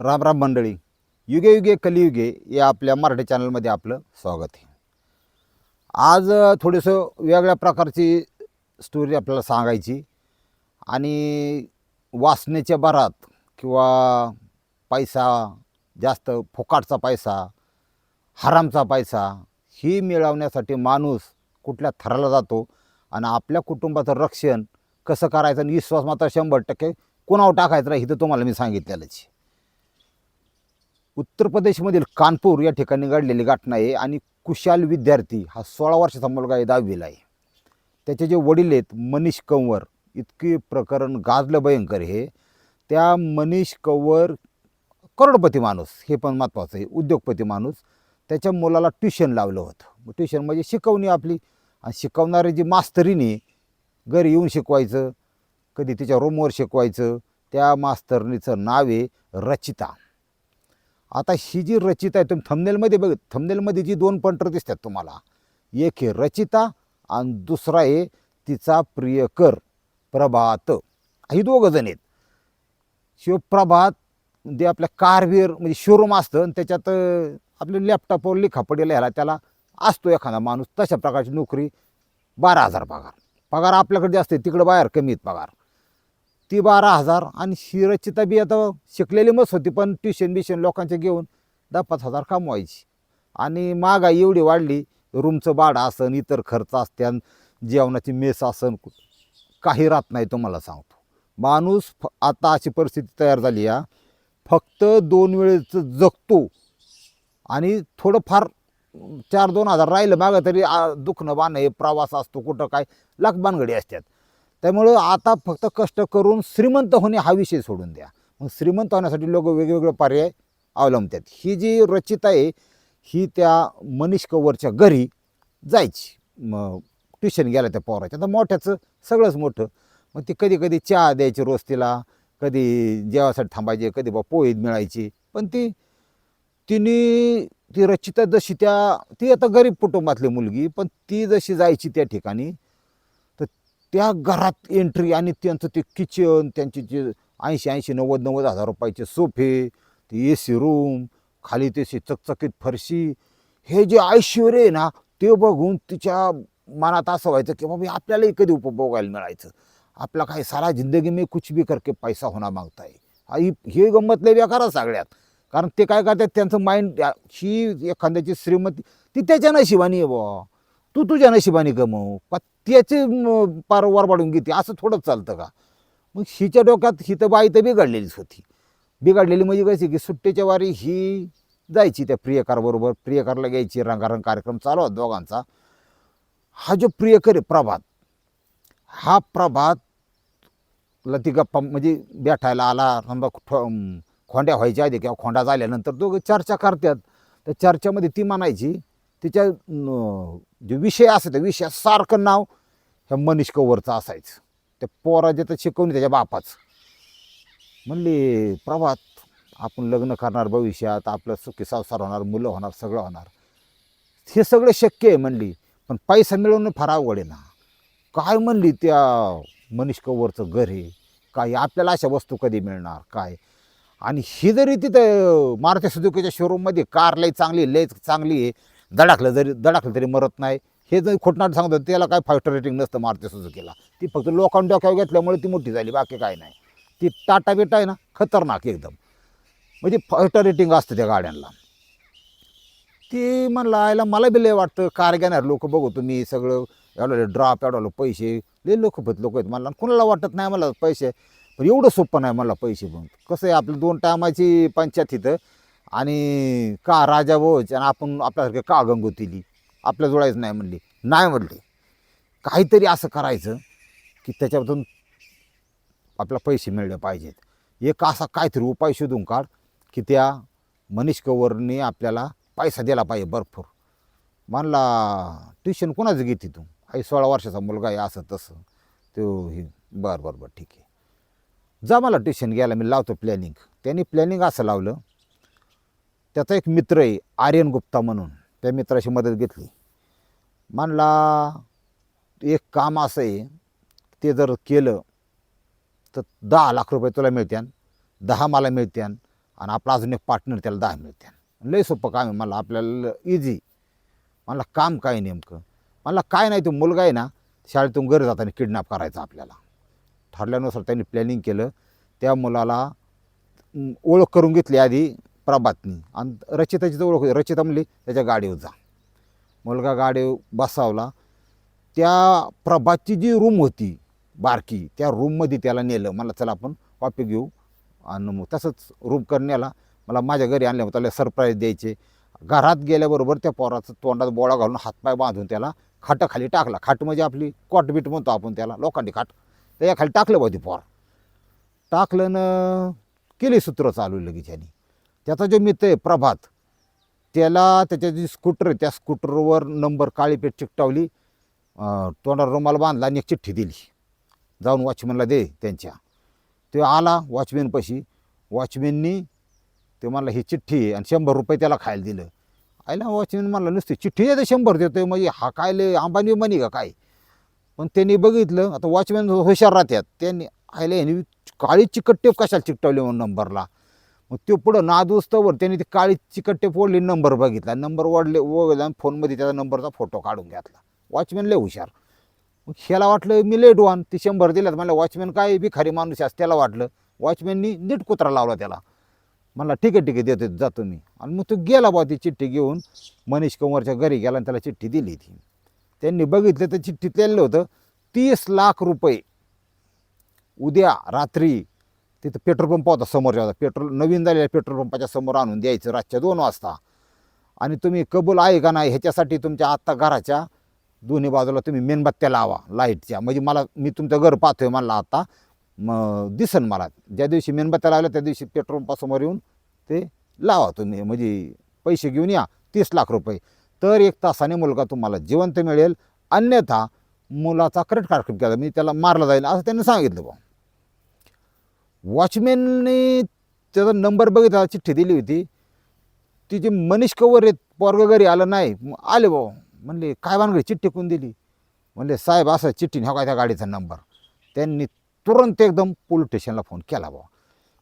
राम राम मंडळी. युगे युगे कलियुगे या आपल्या मराठी चॅनलमध्ये आपलं स्वागत आहे. आज थोडंसं वेगळ्या प्रकारची स्टोरी आपल्याला सांगायची. आणि वासनेच्या भरात किंवा पैसा जास्त फुकाटचा पैसा हरामचा पैसा ही मिळवण्यासाठी माणूस कुठल्या थराला जातो आणि आपल्या कुटुंबाचं रक्षण कसं करायचं आणि विश्वास मात्र शंभर टक्के कुणावर टाकायचं नाही हे तर तुम्हाला मी सांगितलेलंच आहे. उत्तर प्रदेशमधील कानपूर या ठिकाणी घडलेली घटना आहे आणि कुशाल विद्यार्थी हा सोळा वर्षाचा मुलगा आहे दहावीला आहे. त्याचे जे वडील आहेत मनीष कंवर इतके प्रकरण गाजलं भयंकर हे. त्या मनीष कंवर करोडपती माणूस हे पण महत्त्वाचं आहे उद्योगपती माणूस. त्याच्या मुलाला ट्युशन लावलं होतं. ट्युशन म्हणजे शिकवणी आपली. आणि शिकवणारी जी मास्तरीने घरी येऊन शिकवायचं कधी तिच्या रूमवर शिकवायचं त्या मास्तरणीचं नाव आहे रचिता. आता ही जी रचिता आहे तुम्ही थमनेलमध्ये बघ थमनेलमध्ये जी दोन पंटर दिसतात तुम्हाला एक आहे रचिता आणि दुसरा आहे तिचा प्रियकर प्रभात. ही दोघं जण आहेत. शिवप्रभात जे आपल्या कारवीर म्हणजे शोरूम असतं आणि त्याच्यात आपल्या लॅपटॉपवर लिखापडी लिहायला त्याला असतो एखादा माणूस तशा प्रकारची नोकरी बारा हजार पगार. पगार आपल्याकडे जास्त आहे तिकडं बाहेर कमी आहेत पगार. ती बारा हजार आणि ही तर बी आता शिकलेली मस्त होती पण ट्युशन बिशन लोकांचे घेऊन दहा पाच हजार कमवायची. आणि महागाई एवढी वाढली रूमचं भाडं असन इतर खर्च असत्यान जेवणाची मेस असन काही राहत नाही तुम्हाला सांगतो. माणूस फ आता अशी परिस्थिती तयार झाली या फक्त दोन वेळेचं जगतो. आणि थोडंफार चार दोन हजार राहिलं मागं तरी दुखणं बाणं हे प्रवास असतो कुठं काय लाख बानगडी असतात. त्यामुळं आता फक्त कष्ट करून श्रीमंत होणे हा विषय सोडून द्या. मग श्रीमंत होण्यासाठी लोक वेगवेगळे पर्याय अवलंबतात. ही जी रचिता आहे ही त्या मनीष कवरच्या घरी जायची. मग ट्युशन गेला त्या पोराच्या तर मोठ्याचं सगळंच मोठं. मग ती कधी कधी चहा द्यायची रोज तिला कधी जेवासाठी थांबायचे कधी बा पोळीत मिळायची. पण ती तिने ती रचिता जशी त्या ती आता गरीब कुटुंबातली मुलगी पण ती जशी जायची त्या ठिकाणी त्या घरात एंट्री आणि त्यांचं ते किचन त्यांचे जे ऐंशी ऐंशी नव्वद नव्वद हजार रुपयाचे सोफे ते ए सी रूम खाली त्याची चकचकीत फरशी. हे जे ऐश्वर्य आहे ना ते बघून तिच्या मनात असं व्हायचं की बाबा आपल्यालाही कधी उपभोगायला मिळायचं? आपला काय सारा जिंदगी मी कुछ भी करके पैसा होणार मागताय. हा ही हे गंमत लय बेकार सगळ्यात. कारण ते काय करतात त्यांचं माइंड ही एखाद्याची श्रीमती ती त्याच्या नशिबाने आहे बुवा. तू तुझ्या नशिबाने गमव. त्याचे म, पार वरबाडून घेते. असं थोडंच चालतं का? मग हिच्या डोक्यात ही तर बाई तर बिघडलेलीच होती. बिघडलेली म्हणजे कशी की सुट्टीच्या वारी ही जायची त्या प्रियकारबरोबर प्रियकारला घ्यायची रंगारंग कार्यक्रम चालू होता दोघांचा. हा जो प्रियकर आहे प्रभात हा प्रभात ला ती गप्पा म्हणजे भेटायला आला समजा ठो- खोंड्या व्हायच्या आधी किंवा खोंडा झाल्यानंतर दोघं चर्चा करतात. त्या चर्चेमध्ये ती म्हणायची तिच्या जो जे विषय असतो त्या विषयासारखं नाव ह्या मनीष कवरचं असायचं. त्या पोराचे तर शिकवणी त्याच्या बापाचं. म्हणले प्रभात आपण लग्न करणार भविष्यात आपलं सुखी संसार होणार मुलं होणार सगळं होणार. हे सगळं शक्य आहे म्हणली. पण पैसा मिळवणं फार अवघड आहे ना. काय म्हणली त्या मनीष कवरचं घर आहे काय आपल्याला अशा वस्तू कधी मिळणार? काय? आणि ही जरी तिथं मारुती सुजुकीच्या शोरूममध्ये कार लय चांगली लय चांगली आहे. दडाखलं जरी दडाखलं तरी मरत नाही. हे जर खोटनाट सांगतो त्याला काय फाईव्ह स्टार रेटिंग नसतं मारुती सुझुकीला. ती फक्त लोकांना डोक्यावर घेतल्यामुळे ती मोठी झाली बाकी काय नाही. ती टाटा बिटा आहे ना खतरनाक एकदम. म्हणजे फाईव्ह स्टार रेटिंग असतं त्या गाड्यांना. ती म्हणलं आयला मला बी लय वाटतं कार घेणार लोक बघू तुम्ही सगळं एवढं ड्रॉप एवढं पैसे. लय लोकपत लोक आहेत मला कुणाला वाटत नाही मला पैसे? पण एवढं सोपं नाही मला पैसे पण. कसं आहे आपलं दोन टायमाची पंचायत इथं आणि का राजा भोज आणि आपण आपल्यासारखं का गंगोतीली आपल्या जोडायचं नाही म्हणली. नाही म्हणली. काहीतरी असं करायचं की त्याच्यामधून आपला पैसे मिळले पाहिजेत. एक असा काहीतरी उपाय शोधून काढ की त्या मनीष कवरने आपल्याला पैसा दिला पाहिजे भरपूर. म्हणला ट्युशन कोणाचं घेते तू? आई सोळा वर्षाचा मुलगा आहे असं तसं. तो हे बरं बरं बरं ठीक आहे. जा मला ट्युशन घ्यायला मी लावतो प्लॅनिंग त्यांनी प्लॅनिंग असं लावलं. त्याचा एक मित्र आहे आर्यन गुप्ता म्हणून. त्या मित्राची मदत घेतली. म्हणला एक काम असं आहे ते जर केलं तर दहा लाख रुपये तुला मिळत्यान दहा मला मिळत्यान आणि आपला अजून एक पार्टनर त्याला दहा मिळते लय सोपं काम आहे मला आपल्याला इझी मला काम काय नेमकं? मला काय नाही तो मुलगा आहे ना शाळेतून घरी जाताना किडनॅप करायचा आपल्याला. ठरल्यानुसार त्यांनी प्लॅनिंग केलं. त्या मुलाला ओळख करून घेतली आधी. प्रभातनी. आणि रचिताची जवळ होती. रचिता म्हणली त्याच्या गाडीवर जा. मुलगा गाडीवर बसावला. त्या प्रभातची जी रूम होती बारकी त्या रूममध्ये त्याला नेलं. मला चला आपण कॉपी घेऊ आणि मग तसंच रूम करण्याला. मला माझ्या घरी आणलं त्याला सरप्राईज द्यायचे. घरात गेल्याबरोबर त्या पोराचं तोंडात बोळा घालून हातपाय बांधून त्याला खाटाखाली टाकला. खाट म्हणजे आपली कॉटबीट म्हणतो आपण त्याला लोखंडी खाट. त्याच्याखाली खाली टाकलं बा ती पोर. टाकलं न केली सूत्र चालू लगेच यांनी त्याचा जो मित्र आहे प्रभात त्याला त्याच्या जी स्कूटर आहे त्या स्कूटरवर नंबर काळीपेठ चिकटावली. तोंडावर रुमाल बांधला आणि एक चिठ्ठी दिली. जाऊन वॉचमॅनला दे त्यांच्या. तो आला वॉचमॅनपाशी वॉचमॅननी ते म्हणला ही चिठ्ठी आहे. आणि शंभर रुपये त्याला खायला दिलं. आयला वॉचमॅन म्हणला नुसती चिठ्ठी देते शंभर देतोय म्हणजे हा काय लय अंबानी बिंबानी का काय? पण त्यांनी बघितलं आता वॉचमॅन हुशार राहतात. त्यांनी आयला यांनी काळी चिकट टेप कशाला चिकटवली म्हणून नंबरला मग तो पुढं नादोस्तवर त्यांनी ती काळी चिकट्टे फोडली नंबर बघितला. नंबर ओढले वगैरे आणि फोनमध्ये त्याचा नंबरचा फोटो काढून घेतला. वॉचमॅन लय हुशार. मग ह्याला वाटलं मी लेट वन ती शंभर दिल्यात. म्हणलं वॉचमॅन काय भिखारी माणूस आहे? असं त्याला वाटलं वॉचमॅननी नीट कुत्रा लावला त्याला. म्हणला ठीक आहे ठीक आहे देतो जातो मी. आणि मग तो गेला बा ती चिठ्ठी घेऊन. मनीष कुंवरच्या घरी गेला आणि त्याला चिठ्ठी दिली ती. त्यांनी बघितलं तर चिठ्ठीत लिहिलं होतं तीस लाख रुपये. उद्या रात्री तिथं पेट्रोल पंप होता समोरच्या पेट्रोल नवीन झालेल्या पेट्रोल पंपाच्या समोर आणून द्यायचं रातच्या दोन वाजता. आणि तुम्ही कबूल आहे का नाही ह्याच्यासाठी तुमच्या आत्ता घराच्या दोन्ही बाजूला तुम्ही मेणबत्त्या लावा लाईटच्या म्हणजे मला मी तुमचं घर पाहतोय मला आता. मग दिसन मला. ज्या दिवशी मेणबत्त्या लावल्या त्या दिवशी पेट्रोल पंपासमोर येऊन ते लावा तुम्ही. म्हणजे पैसे घेऊन या तीस लाख रुपये. तर एक तासाने मुलगा तुम्हाला जिवंत मिळेल. अन्यथा मुलाचा क्रेडिट कार्ड केला. मी त्याला मारला जाईल असं त्यांनी सांगितलं बा वॉचमॅनने त्याचा नंबर बघितला चिठ्ठी दिली होती. तिचे मनीष कवर आहेत पोरग घरी आलं नाही. आले भाऊ. म्हणले काय भानगडी चिठ्ठी कोण दिली? म्हणले साहेब असं चिठ्ठी ह्या काय त्या गाडीचा नंबर. त्यांनी तुरंत एकदम पोलीस स्टेशनला फोन केला भाऊ.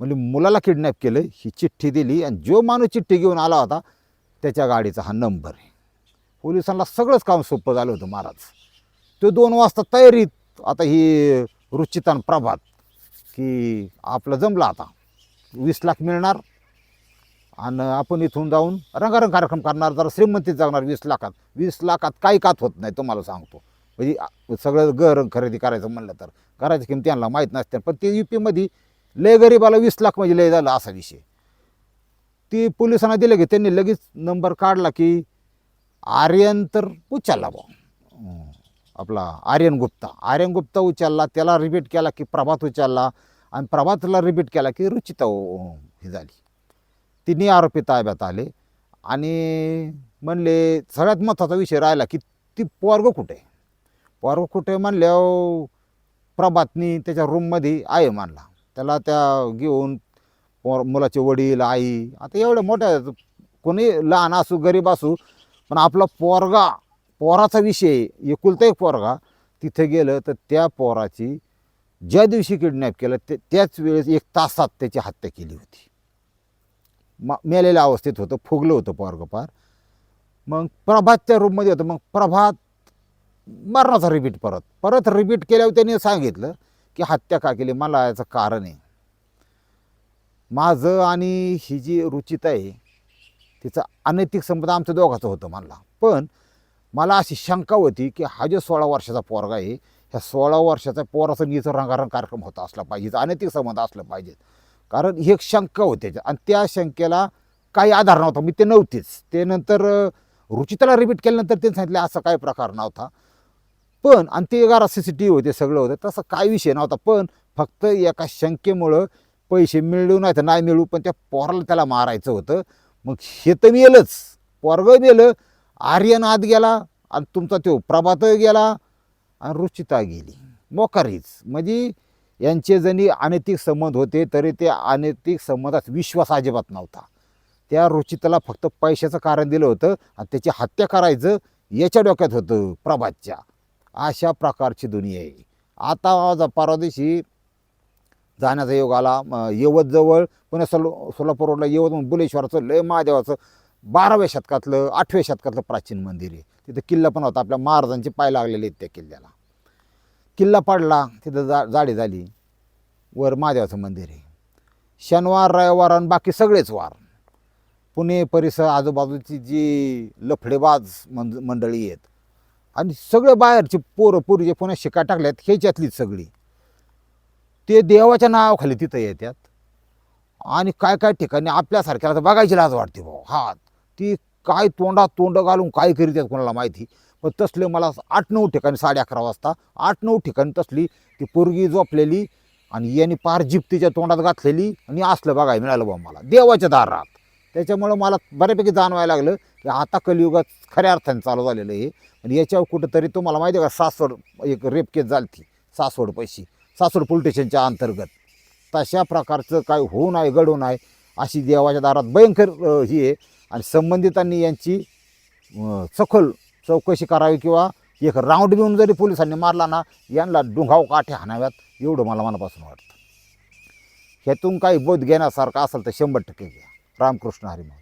म्हणजे मुलाला किडनॅप केलं ही चिठ्ठी दिली आणि जो माणूस चिठ्ठी घेऊन आला होता त्याच्या गाडीचा हा नंबर आहे. पोलिसांना सगळंच काम सोपं झालं होतं महाराज. तो दोन वाजता तयारीत आता ही रुचितान प्रभात की आपलं जमलं आता. वीस लाख मिळणार आणि आपण इथून जाऊन रंगारंग कार्यक्रम करणार जरा श्रीमंतीत जाणार वीस लाखात. वीस लाखात काही कात होत नाही तुम्हाला सांगतो. म्हणजे सगळं घर खरेदी करायचं म्हणलं तर. घराची किंमत त्यांना माहीत नसते. पण ते यू पीमध्ये लय गरीबाला वीस लाख म्हणजे लय झालं असा विषय. ती पोलिसांना दिलं की त्यांनी लगेच नंबर काढला की आर्यन तर उचलला बा आपला आर्यन गुप्ता. आर्यन गुप्ता उचलला त्याला रिपीट केला की प्रभात उचलला आणि प्रभातला रिपीट केला की रुचिता ही झाली. तिन्ही आरोपी ताब्यात आले आणि म्हणले सगळ्यात महत्त्वाचा विषय राहिला की ती पोरग कुठे? आहे? पोरग कुठे म्हणल्यावर प्रभातनी त्याच्या रूममध्ये आहे म्हणला त्याला त्या घेऊन पोर मुलाचे वडील आई आता एवढ्या मोठ्या कोणी लहान असू गरीब असू पण आपला पोरगा पोराचा विषय एकुलता एक पोरगा तिथे गेलं तर त्या पोराची ज्या दिवशी किडनॅप केलं ते त्याच वेळेस एक तासात त्याची हत्या केली होती. म मेलेल्या अवस्थेत होतं फुगलं होतं पोरगं पार मग प्रभात त्या रूममध्ये होतं. मग प्रभात मरणाचा रिपीट परत. परत रिपीट केल्यावर त्याने सांगितलं की हत्या का केली? मला याचं कारण आहे. माझं आणि ही जी रुचिता आहे तिचा अनैतिक संबंध आमचं दोघाचं होतं मला पण मला अशी शंका होती की हा जो सोळा वर्षाचा पोरगा आहे ह्या सोळा वर्षाचा पोराचा नीचं रंगारंग कार्यक्रम होता असला पाहिजे अनैतिक संबंध असला पाहिजेत कारण ही एक शंका होती आणि त्या शंकेला काही आधार नव्हता. मी ते नव्हतीच. ते नंतर रुचिताला रिपीट केल्यानंतर त्यांनी सांगितलं असा काही प्रकार नव्हता. पण आणि ते घरात सी सी टी व्ही होते सगळं होतं. तसं काय विषय नव्हता. पण फक्त एका शंकेमुळं पैसे मिळू नाही तर नाही मिळू पण त्या पोराला त्याला मारायचं होतं. मग हे तर मेलंच. पोरगं मेलं. आर्यन आत गेला आणि तुमचा तो प्रभातही गेला आणि रुचिता गेली. मोकारीच. म्हणजे यांचे जणी अनैतिक संबंध होते तरी ते अनैतिक संबंधात विश्वास अजिबात नव्हता. त्या रुचिताला फक्त पैशाचं कारण दिलं होतं आणि त्याची हत्या करायचं याच्या डोक्यात होतं प्रभातच्या. अशा प्रकारची दुनिया आहे. आता माझा परवा दिवशी जाण्याचा योग आला यवतजवळ पुण्या सोल सोलापूर रोडला यवत म्हणून बुलेश्वराचं लय महादेवाचं बाराव्या शतकातलं आठव्या शतकातलं प्राचीन मंदिर आहे. तिथं किल्ला पण होता. आपल्या महाराजांचे पाय लागलेले आहेत त्या किल्ल्याला. किल्ला पडला तिथं जा जाडी झाली. वर महादेवाचं मंदिर आहे. शनिवार रविवार आणि बाकी सगळेच वार. पुणे परिसर आजूबाजूची जी लफडेबाज मंज मंडळी आहेत. आणि सगळे बाहेरचे पोरं पोरी जे पुण्यात शिका टाकल्यात ह्याच्यातलीच सगळी. ते देवाच्या नावाखाली तिथं येतात आणि काय काय ठिकाणी आपल्यासारख्याला तर बघायची लाज वाटते भाऊ. हा ती काय तोंडात तोंड घालून काय करीत आहेत कोणाला माहिती? पण तसले मला आठ नऊ ठिकाणी साडे अकरा वाजता आठ नऊ ठिकाणी तसली ती पोरगी झोपलेली आणि याने पार जिप्तीच्या तोंडात घातलेली आणि असलं बघायला मिळालं बा मला. देवाच्या दारात. त्याच्यामुळं मला बऱ्यापैकी जाणवायला लागलं की आता कलियुगात खऱ्या अर्थाने चालू झालेलं आहे आणि याच्यावर कुठंतरी तुम्हाला माहिती आहे का सासवड एक रेप केस झाली ती सासवड पैशी सासवड पोलीस स्टेशनच्या अंतर्गत. तशा प्रकारचं काय होऊ नये घडू नये. अशी देवाच्या दारात भयंकर ही आहे. आणि संबंधितांनी यांची सखोल चौकशी करावी किंवा एक राऊंड घेऊन जरी पोलिसांनी मारला ना यांना डुंगाव काठे हाणाव्यात एवढं मला मनापासून वाटतं. ह्यातून काही बोध घेण्यासारखं असेल तर शंभर टक्के घ्या. रामकृष्ण हरिमा